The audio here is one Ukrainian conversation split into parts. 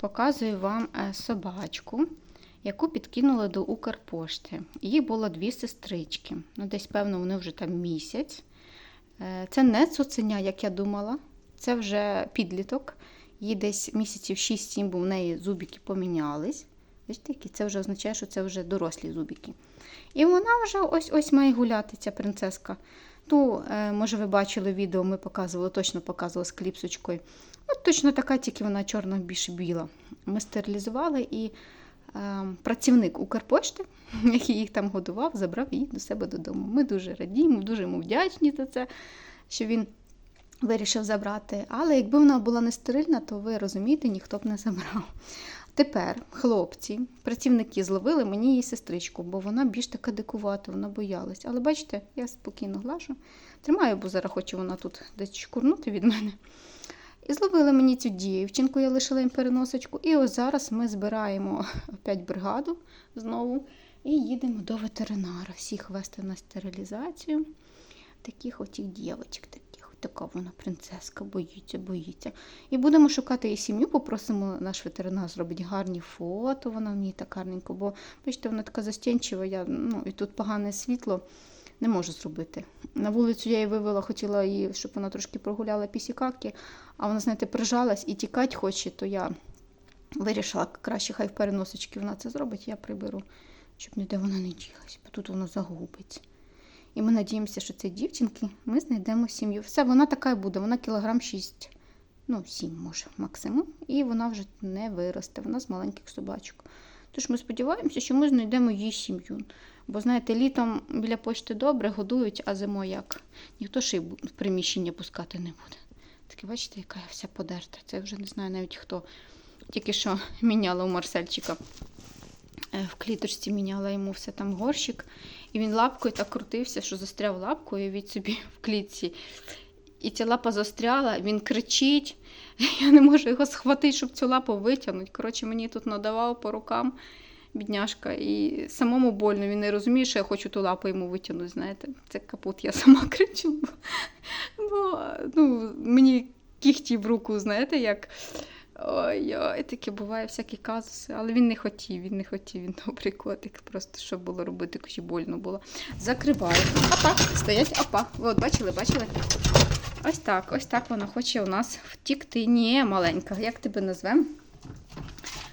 Показую вам е, собачку, яку підкинули до Укрпошти. Її було дві сестрички. Ну, десь, певно, вони вже там місяць. Е, Це не цуценя, як я думала. Це вже підліток. Їй десь місяців 6-7, бо в неї зубики помінялись. Це вже означає, що це вже дорослі зубики. І вона вже ось-ось має гуляти, ця принцеска. Ну, може, ви бачили відео, ми показували, точно показували з кліпсочкою. От точно така, тільки вона чорна більш біла. Ми стерилізували і е, працівник Укрпошти, який їх там годував, забрав її до себе додому. Ми дуже радіємо, дуже йому вдячні за це, що він вирішив забрати. Але якби вона була не стерильна, то ви розумієте, ніхто б не забрав. Тепер хлопці, працівники зловили мені її сестричку, бо вона більш така дикувата, вона боялась. Але бачите, я спокійно глажу. Тримаю, бо зараз хоче вона тут десь шкурнути від мене. І зловили мені цю дівчинку, я лишила їм переносочку. І ось зараз ми збираємо опять бригаду знову і їдемо до ветеринара. Всіх вести на стерилізацію. Таких отіх дівочок. Така вона принцеска, боїться, боїться. І будемо шукати її сім'ю, попросимо наш ветеринар зробити гарні фото, вона вміє так гарненько, бо бачите, вона така застенчива, я, ну, і тут погане світло не можу зробити. На вулицю я її вивела, хотіла її, щоб вона трошки прогуляла пісікаки, а вона, знаєте, прижалась і тікати хоче, то я вирішила, краще хай в переносочки вона це зробить, я приберу, щоб ніде вона не ділась, бо тут воно загубиться. І ми надіємося, що цієї дівчинки ми знайдемо сім'ю. Все, вона така і буде, вона кілограм 6, ну 7 може максимум. І вона вже не виросте, вона з маленьких собачок. Тож ми сподіваємося, що ми знайдемо її сім'ю. Бо, знаєте, літом біля почти добре годують, а зимою як ніхто ще й в приміщення пускати не буде. Таке, бачите, яка я вся подерта. Це вже не знаю навіть хто. Тільки що міняла у Марсельчика. Е, В кліточці міняла йому все там горщик. І він лапкою так крутився, що застряв лапкою від собі в клітці. І ця лапа застряла, він кричить. Я не можу його схватити, щоб цю лапу витягнути. Коротше, мені тут надавав по рукам бідняшка. І самому больно. Він не розуміє, що я хочу ту лапу йому витягнути. Знаєте, це капут, я сама кричу. Бо, ну, мені кіхті в руку, знаєте, як. Ой-ой, таке буває всякі казуси, але він не хотів, він не хотів, він добрий котик, просто що було робити, хоч больно було. Закриваю. Опа, стоять, опа. От, бачили, бачили? Ось так, ось так вона хоче у нас втікти. Ні, маленька, як тебе назвемо?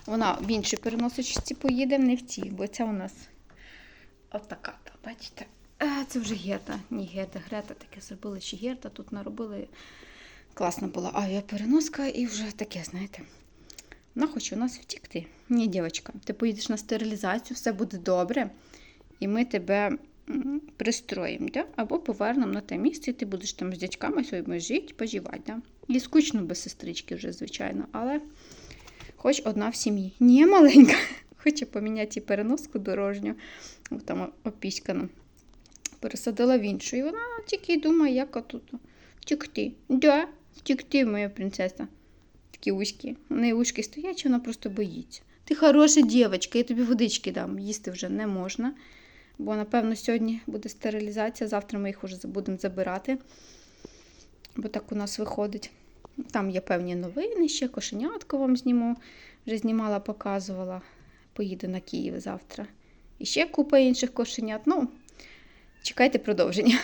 Вона в іншій переносочці поїде, не в цій, бо ця у нас отака, бачите? Е, Це вже герда. Ні, герда, грета таке зробили, чи герда тут наробили. Класна була авіапереноска і вже таке, знаєте. Вона хоче у нас втікти. Ні, дівчинка, ти поїдеш на стерилізацію, все буде добре, і ми тебе пристроїмо, да? або повернемо на те місце, і ти будеш там з дядьками своїми жити, поживати. Да? І скучно без сестрички вже, звичайно, але хоч одна в сім'ї. Ні, маленька. Хоче поміняти переноску дорожню, О, там опіськана. Пересадила в іншу. І вона тільки думає, як отут втікти. Да, втікти, моя принцеса. Такі ушки. У неї ушки стоять, вона просто боїться. Ти хороша дівчинка, я тобі водички дам. Їсти вже не можна. Бо, напевно, сьогодні буде стерилізація, завтра ми їх вже будемо забирати. Бо так у нас виходить. Там є певні новини, ще кошенятко вам зніму. Вже знімала, показувала. Поїду на Київ завтра. І ще купа інших кошенят. Ну, чекайте продовження.